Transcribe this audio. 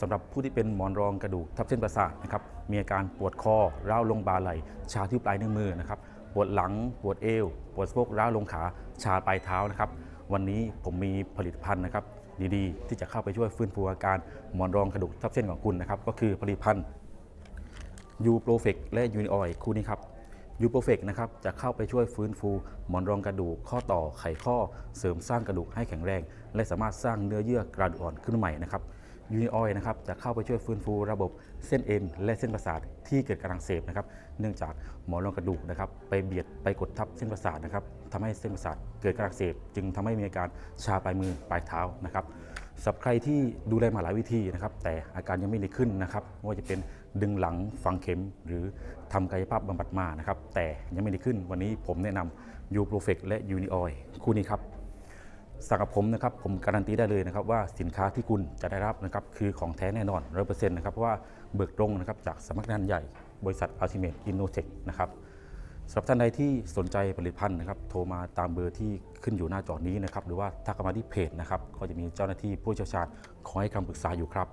สำหรับผู้ที่เป็นหมอนรองกระดูกทับเส้นประสาทนะครับมีอาการปวดคอร้าวลงบ่าไหล่ชาที่ปลายนิ้วมือนะครับปวดหลังปวดเอว ปวดสะโพกร้าวลงขาชาปลายเท้านะครับ วันนี้ผมมีผลิตภัณฑ์นะครับดีๆ ที่จะเข้าไปช่วยฟื้นฟูอาการหมอนรองกระดูกทับเส้นของคุณนะครับก็คือผลิตภัณฑ์ยูโปรเฟกและยูนิออยคู่นี้ครับยูโปรเฟกนะครับจะเข้าไปช่วยฟื้นฟูหมอนรองกระดูกข้อต่อไขข้อเสริมสร้างกระดูกให้แข็งแรง และสามารถสร้างเนื้อเยื่อกระดูกอ่อนขึ้นใหม่นะครับ ยูนิออยนะครับจะเข้าไปช่วยฟื้นฟูระบบเส้นเอ็นและเส้นประสาทที่เกิดการอักเสบนะครับเนื่องจากหมอนรองกระดูกนะครับไปเบียดไปกดทับเส้นประสาทนะครับทำให้เส้นประสาทเกิดการอักเสบจึงทำให้มีอาการชาปลายมือปลายเท้านะครับสำหรับใครที่ดูแลมาหลายวิธีนะครับแต่อาการยังไม่ดีขึ้นนะครับไม่ว่าจะเป็นดึงหลังฝังเข็ม หรือทำกายภาพบำบัดมานะครับแต่ยังไม่ดีขึ้นวันนี้ผมแนะนำยูโปรเฟกและยูนิออยคู่นี้ครับ สั่งกับผมนะครับผมการันตีได้เลยนะครับว่าสินค้าที่คุณจะได้รับนะครับคือของแท้แน่นอนร้อยเปอร์เซ็นต์นะครับเพราะว่าเบิกตรงนะครับจากสำนักงานใหญ่ บริษัทอัลติเมทอินโนเทคนะครับสำหรับท่านใดที่สนใจผลิตภัณฑ์นะครับโทรมาตามเบอร์ที่ขึ้นอยู่หน้าจอนี้นะครับหรือว่าทักมาที่เพจนะครับก็จะมีเจ้าหน้าที่ผู้เชี่ยวชาญคอยให้คำปรึกษาอยู่ครับ